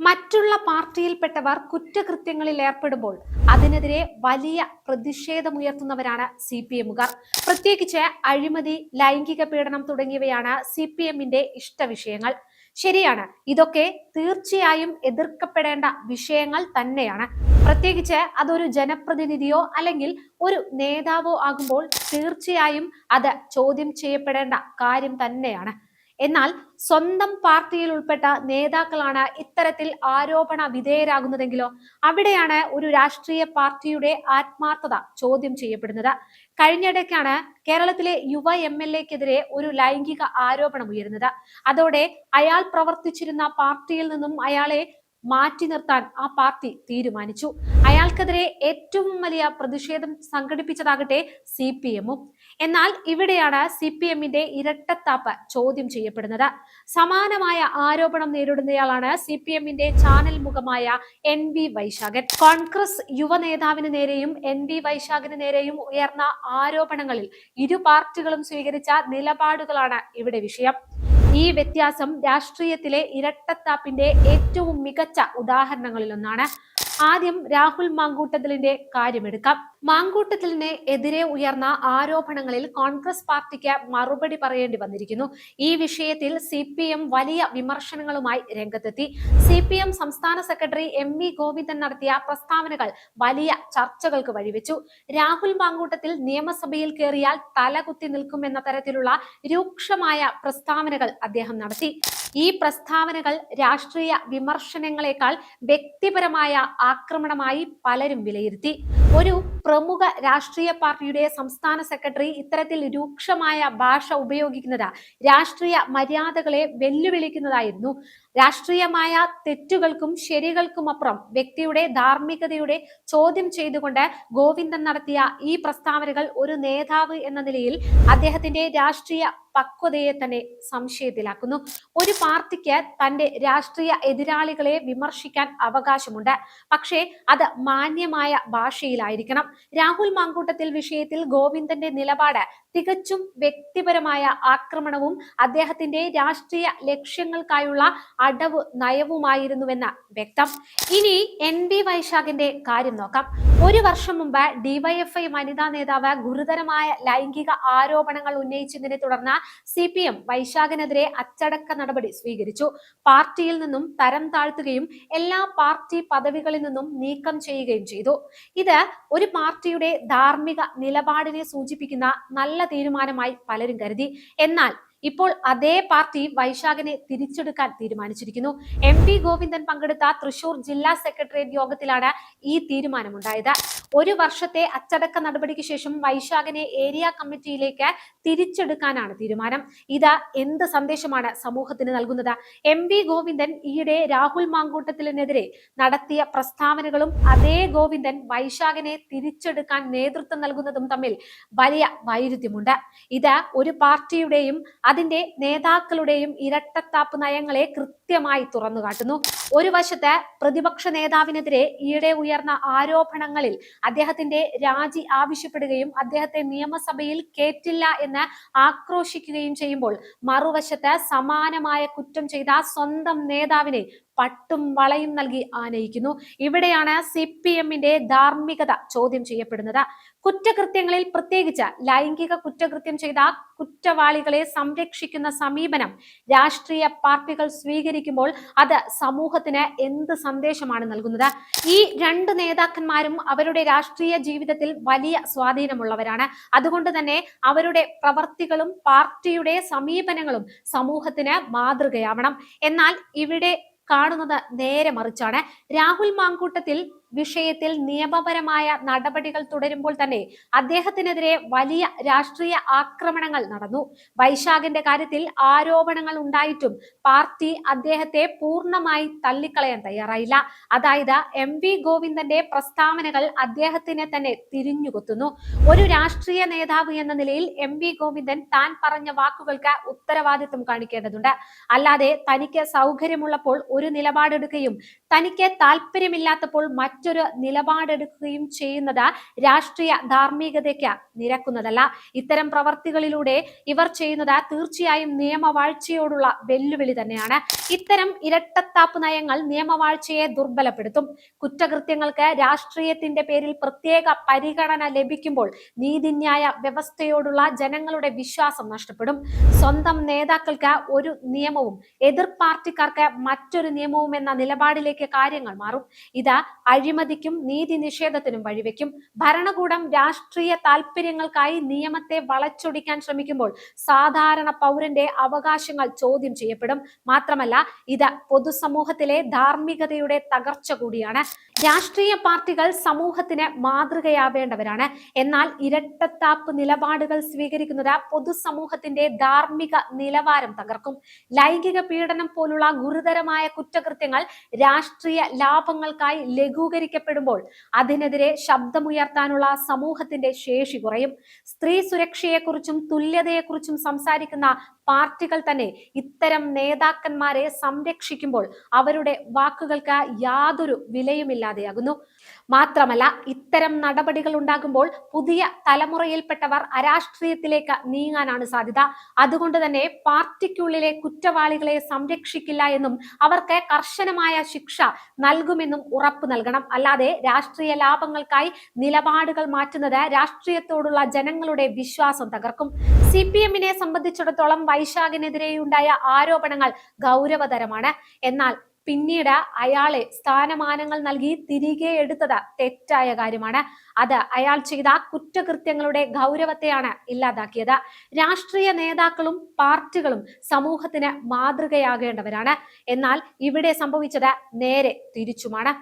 മറ്റുള്ള പാർട്ടിയിൽപ്പെട്ടവർ കുറ്റകൃത്യങ്ങളിൽ ഏർപ്പെടുമ്പോൾ അതിനെതിരെ വലിയ പ്രതിഷേധമുയർത്തുന്നവരാണ് സി പി എമ്മുകാർ. പ്രത്യേകിച്ച് അഴിമതി ലൈംഗിക പീഡനം തുടങ്ങിയവയാണ് സി പി എമ്മിന്റെ ഇഷ്ടവിഷയങ്ങൾ ശരിയാണ് ഇതൊക്കെ തീർച്ചയായും എതിർക്കപ്പെടേണ്ട വിഷയങ്ങൾ തന്നെയാണ്. പ്രത്യേകിച്ച് അതൊരു ജനപ്രതിനിധിയോ അല്ലെങ്കിൽ ഒരു നേതാവോ ആകുമ്പോൾ തീർച്ചയായും അത് ചോദ്യം ചെയ്യപ്പെടേണ്ട കാര്യം തന്നെയാണ്. എന്നാൽ സ്വന്തം പാർട്ടിയിൽ ഉൾപ്പെട്ട നേതാക്കളാണ് ഇത്തരത്തിൽ ആരോപണ വിധേയരാകുന്നതെങ്കിലോ അവിടെയാണ് ഒരു രാഷ്ട്രീയ പാർട്ടിയുടെ ആത്മാർത്ഥത ചോദ്യം ചെയ്യപ്പെടുന്നത്. കഴിഞ്ഞിടയ്ക്കാണ് കേരളത്തിലെ യുവ എം എൽ എക്കെതിരെ ഒരു ലൈംഗിക ആരോപണം ഉയരുന്നത്. അതോടെ അയാൾ പ്രവർത്തിച്ചിരുന്ന പാർട്ടിയിൽ നിന്നും അയാളെ മാറ്റി നിർത്താൻ ആ പാർട്ടി തീരുമാനിച്ചു. അയാൾക്കെതിരെ ഏറ്റവും വലിയ പ്രതിഷേധം സംഘടിപ്പിച്ചതാകട്ടെ സി പി എമ്മും. എന്നാൽ ഇവിടെയാണ് സി പി എമ്മിന്റെ ഇരട്ടത്താപ്പ് ചോദ്യം ചെയ്യപ്പെടുന്നത്. സമാനമായ ആരോപണം നേരിടുന്നയാളാണ് സി പി എമ്മിന്റെ ചാനൽ മുഖമായ എൻ വി വൈശാഖൻ. കോൺഗ്രസ് യുവ നേതാവിന് നേരെയും എൻ വി വൈശാഖിന് നേരെയും ഉയർന്ന ആരോപണങ്ങളിൽ ഇരു പാർട്ടികളും സ്വീകരിച്ച നിലപാടുകളാണ് ഇവിടെ വിഷയം. ഈ വ്യത്യാസം രാഷ്ട്രീയത്തിലെ ഇരട്ടത്താപ്പിന്റെ ഏറ്റവും മികച്ച ഉദാഹരണങ്ങളിലൊന്നാണ്. ആദ്യം രാഹുൽ മാങ്കൂട്ടത്തിലിന്റെ കാര്യമെടുക്കാം മാങ്കൂട്ടത്തിലിന് എതിരെ ഉയർന്ന ആരോപണങ്ങളിൽ കോൺഗ്രസ് പാർട്ടിക്ക് മറുപടി പറയേണ്ടി വന്നിരിക്കുന്നു. ഈ വിഷയത്തിൽ സി വലിയ വിമർശനങ്ങളുമായി രംഗത്തെത്തി. സി സംസ്ഥാന സെക്രട്ടറി എം വി ഗോവിന്ദൻ നടത്തിയ പ്രസ്താവനകൾ വലിയ ചർച്ചകൾക്ക് വഴിവെച്ചു. രാഹുൽ മാങ്കൂട്ടത്തിൽ നിയമസഭയിൽ കയറിയാൽ തലകുത്തി നിൽക്കുമെന്ന തരത്തിലുള്ള രൂക്ഷമായ പ്രസ്താവനകൾ അദ്ദേഹം നടത്തി. ഈ പ്രസ്താവനകൾ രാഷ്ട്രീയ വിമർശനങ്ങളെക്കാൾ വ്യക്തിപരമായ ആക്രമണമായി പലരും വിലയിരുത്തി. ഒരു പ്രമുഖ രാഷ്ട്രീയ പാർട്ടിയുടെ സംസ്ഥാന സെക്രട്ടറി ഇത്തരത്തിൽ രൂക്ഷമായ ഭാഷ ഉപയോഗിക്കുന്നത് രാഷ്ട്രീയ മര്യാദകളെ വെല്ലുവിളിക്കുന്നതായിരുന്നു. രാഷ്ട്രീയമായ തെറ്റുകൾക്കും ശരികൾക്കും അപ്പുറം വ്യക്തിയുടെ ധാർമ്മികതയുടെ ചോദ്യം ചെയ്തുകൊണ്ട് ഗോവിന്ദൻ നടത്തിയ ഈ പ്രസ്താവനകൾ ഒരു നേതാവ് എന്ന നിലയിൽ അദ്ദേഹത്തിന്റെ രാഷ്ട്രീയ പക്വതയെ തന്നെ സംശയത്തിലാക്കുന്നു. ഒരു പാർട്ടിക്ക് തന്റെ രാഷ്ട്രീയ എതിരാളികളെ വിമർശിക്കാൻ അവകാശമുണ്ട്. പക്ഷേ അത് മാന്യമായ ഭാഷയിലായിരിക്കണം രാഹുൽ മാങ്കൂട്ടത്തിൽ വിഷയത്തിൽ ഗോവിന്ദന്റെ നിലപാട് തികച്ചും വ്യക്തിപരമായ ആക്രമണവും അദ്ദേഹത്തിന്റെ രാഷ്ട്രീയ ലക്ഷ്യങ്ങൾക്കായുള്ള അടവ് നയവുമായിരുന്നുവെന്ന് വ്യക്തം. ഇനി എൻ ബി വൈശാഖിന്റെ കാര്യം നോക്കാം. ഒരു വർഷം മുമ്പ് ഡിവൈഎഫ്ഐ വനിതാ നേതാവ് ഗുരുതരമായ ലൈംഗിക ആരോപണങ്ങൾ ഉന്നയിച്ചതിനെ തുടർന്ന് സി പി എം വൈശാഖിനെതിരെ അച്ചടക്ക നടപടി സ്വീകരിച്ചു. പാർട്ടിയിൽ നിന്നും തരം താഴ്ത്തുകയും എല്ലാ പാർട്ടി പദവികളിൽ നിന്നും നീക്കം ചെയ്യുകയും ചെയ്തു. ഇത് ഒരു പാർട്ടിയുടെ ധാർമ്മിക നിലപാടിനെ സൂചിപ്പിക്കുന്ന നല്ല തീരുമാനമായി പലരും കരുതി. എന്നാൽ ഇപ്പോൾ അതേ പാർട്ടി വൈശാഖിനെ തിരിച്ചെടുക്കാൻ തീരുമാനിച്ചിരിക്കുന്നു. എം പി ഗോവിന്ദൻ പങ്കെടുത്ത തൃശൂർ ജില്ലാ സെക്രട്ടേറിയറ്റ് യോഗത്തിലാണ് ഈ തീരുമാനമുണ്ടായത്. ഒരു വർഷത്തെ അച്ചടക്ക നടപടിക്ക് ശേഷം വൈശാഖിനെ ഏരിയ കമ്മിറ്റിയിലേക്ക് തിരിച്ചെടുക്കാനാണ് തീരുമാനം. ഇത് എന്ത് സന്ദേശമാണ് സമൂഹത്തിന് നൽകുന്നത്? എം വി ഗോവിന്ദൻ ഈയിടെ രാഹുൽ മാങ്കൂട്ടത്തിനെതിരെ നടത്തിയ പ്രസ്താവനകളും അതേ ഗോവിന്ദൻ വൈശാഖിനെ തിരിച്ചെടുക്കാൻ നേതൃത്വം നൽകുന്നതും തമ്മിൽ വലിയ വൈരുദ്ധ്യമുണ്ട്. ഇത് ഒരു പാർട്ടിയുടെയും അതിന്റെ നേതാക്കളുടെയും ഇരട്ടത്താപ്പ് നയങ്ങളെ കൃത്യമായി തുറന്നു കാട്ടുന്നു. ഒരു വശത്ത് പ്രതിപക്ഷ നേതാവിനെതിരെ ഈയിടെ ഉയർന്ന ആരോപണങ്ങളിൽ അദ്ദേഹത്തിന്റെ രാജി ആവശ്യപ്പെടുകയും അദ്ദേഹത്തെ നിയമസഭയിൽ കേറ്റില്ല എന്ന് ആക്രോശിക്കുകയും ചെയ്യുമ്പോൾ മറുവശത്ത് സമാനമായ കുറ്റം ചെയ്ത സ്വന്തം നേതാവിനെ പട്ടും വളയും നൽകി ആനയിക്കുന്നു. ഇവിടെയാണ് സി പി എമ്മിന്റെ ധാർമ്മികത ചോദ്യം ചെയ്യപ്പെടുന്നത്. കുറ്റകൃത്യങ്ങളിൽ പ്രത്യേകിച്ച് ലൈംഗിക കുറ്റകൃത്യം ചെയ്ത കുറ്റവാളികളെ സംരക്ഷിക്കുന്ന സമീപനം രാഷ്ട്രീയ പാർട്ടികൾ സ്വീകരിക്കുമ്പോൾ അത് സമൂഹത്തിന് എന്ത് സന്ദേശമാണ് നൽകുന്നത്? ഈ രണ്ട് നേതാക്കന്മാരും അവരുടെ രാഷ്ട്രീയ ജീവിതത്തിൽ വലിയ സ്വാധീനമുള്ളവരാണ്. അതുകൊണ്ട് തന്നെ അവരുടെ പ്രവർത്തികളും പാർട്ടിയുടെ സമീപനങ്ങളും സമൂഹത്തിന് മാതൃകയാവണം. എന്നാൽ ഇവിടെ കാണുന്നത് നേരെ മറിച്ചാണ്. രാഹുൽ മാങ്കൂട്ടത്തിൽ വിഷയത്തിൽ നിയമപരമായ നടപടികൾ തുടരുമ്പോൾ തന്നെ അദ്ദേഹത്തിനെതിരെ വലിയ രാഷ്ട്രീയ ആക്രമണങ്ങൾ നടന്നു. വൈശാഖിന്റെ കാര്യത്തിൽ ആരോപണങ്ങൾ ഉണ്ടായിട്ടും പാർട്ടി അദ്ദേഹത്തെ പൂർണമായി തള്ളിക്കളയാൻ തയ്യാറായില്ല. അതായത് എം വി ഗോവിന്ദന്റെ പ്രസ്താവനകൾ അദ്ദേഹത്തിനെ തന്നെ തിരിഞ്ഞുകൊത്തുന്നു. ഒരു രാഷ്ട്രീയ നേതാവ് എന്ന നിലയിൽ എം വി ഗോവിന്ദൻ താൻ പറഞ്ഞ വാക്കുകൾക്ക് ഉത്തരവാദിത്വം കാണിക്കേണ്ടതുണ്ട്. അല്ലാതെ തനിക്ക് സൗകര്യമുള്ളപ്പോൾ ഒരു നിലപാടെടുക്കുകയും തനിക്ക് താല്പര്യമില്ലാത്തപ്പോൾ മറ്റു മറ്റൊരു നിലപാടെടുക്കുകയും ചെയ്യുന്നത് രാഷ്ട്രീയ ധാർമ്മികതയ്ക്ക് നിരക്കുന്നതല്ല. ഇത്തരം പ്രവർത്തികളിലൂടെ ഇവർ ചെയ്യുന്നത് തീർച്ചയായും നിയമവാഴ്ചയോടുള്ള വെല്ലുവിളി തന്നെയാണ്. ഇത്തരം ഇരട്ടത്താപ്പ് നയങ്ങൾ നിയമവാഴ്ചയെ ദുർബലപ്പെടുത്തും. കുറ്റകൃത്യങ്ങൾക്ക് രാഷ്ട്രീയത്തിന്റെ പേരിൽ പ്രത്യേക പരിഗണന ലഭിക്കുമ്പോൾ നീതിന്യായ വ്യവസ്ഥയോടുള്ള ജനങ്ങളുടെ വിശ്വാസം നഷ്ടപ്പെടും. സ്വന്തം നേതാക്കൾക്ക് ഒരു നിയമവും എതിർ പാർട്ടിക്കാർക്ക് മറ്റൊരു നിയമവും എന്ന നിലപാടിലേക്ക് കാര്യങ്ങൾ മാറും. ഇത് അഴിമതിക്കും നീതി നിഷേധത്തിനും വഴിവെക്കും. ഭരണകൂടം രാഷ്ട്രീയ താല്പര്യങ്ങൾക്കായി നിയമത്തെ വളച്ചൊടിക്കാൻ ശ്രമിക്കുമ്പോൾ സാധാരണ പൗരന്റെ അവകാശങ്ങൾ ചോദ്യം ചെയ്യപ്പെടും. മാത്രമല്ല ഇത് പൊതുസമൂഹത്തിലെ ധാർമ്മികതയുടെ തകർച്ച കൂടിയാണ്. രാഷ്ട്രീയ പാർട്ടികൾ സമൂഹത്തിന് മാതൃകയാവേണ്ടവരാണ്. എന്നാൽ ഇരട്ടത്താപ്പ് നിലപാടുകൾ സ്വീകരിക്കുന്നത് പൊതുസമൂഹത്തിന്റെ ധാർമ്മിക നിലവാരം തകർക്കും. ലൈംഗിക പീഡനം പോലുള്ള ഗുരുതരമായ കുറ്റകൃത്യങ്ങൾ രാഷ്ട്രീയ ലാഭങ്ങൾക്കായി ലഘൂകരിക്കപ്പെടുമ്പോൾ അതിനെതിരെ ശബ്ദമുയർത്താനുള്ള സമൂഹത്തിന്റെ ശേഷി കുറയും. സ്ത്രീ സുരക്ഷയെക്കുറിച്ചും തുല്യതയെക്കുറിച്ചും സംസാരിക്കുന്ന പാർട്ടികൾ തന്നെ ഇത്തരം നേതാക്കന്മാരെ സംരക്ഷിക്കുമ്പോൾ അവരുടെ വാക്കുകൾക്ക് യാതൊരു വിലയുമില്ലാതെയാകുന്നു. മാത്രമല്ല ഇത്തരം നടപടികൾ ഉണ്ടാകുമ്പോൾ പുതിയ തലമുറയിൽപ്പെട്ടവർ അരാഷ്ട്രീയത്തിലേക്ക് നീങ്ങാനാണ് സാധ്യത. അതുകൊണ്ട് തന്നെ പാർട്ടിക്കുള്ളിലെ കുറ്റവാളികളെ സംരക്ഷിക്കില്ല എന്നും അവർക്ക് കർശനമായ ശിക്ഷ നൽകുമെന്നും ഉറപ്പ് നൽകണം. അല്ലാതെ രാഷ്ട്രീയ ലാഭങ്ങൾക്കായി നിലപാടുകൾ മാറ്റുന്നത് രാഷ്ട്രീയത്തോടുള്ള ജനങ്ങളുടെ വിശ്വാസം തകർക്കും. സി പി എമ്മിനെ സംബന്ധിച്ചിടത്തോളം വൈശാഖിനെതിരെയുണ്ടായ ആരോപണങ്ങൾ ഗൗരവതരമാണ്. എന്നാൽ പിന്നീട് അയാളെ സ്ഥാനമാനങ്ങൾ നൽകി തിരികെ എടുത്തത് തെറ്റായ കാര്യമാണ്. അത് അയാൾ ചെയ്ത കുറ്റകൃത്യങ്ങളുടെ ഗൗരവത്തെയാണ് ഇല്ലാതാക്കിയത്. രാഷ്ട്രീയ നേതാക്കളും പാർട്ടികളും സമൂഹത്തിന് മാതൃകയാകേണ്ടവരാണ്. എന്നാൽ ഇവിടെ സംഭവിച്ചത് നേരെ തിരിച്ചുമാണ്.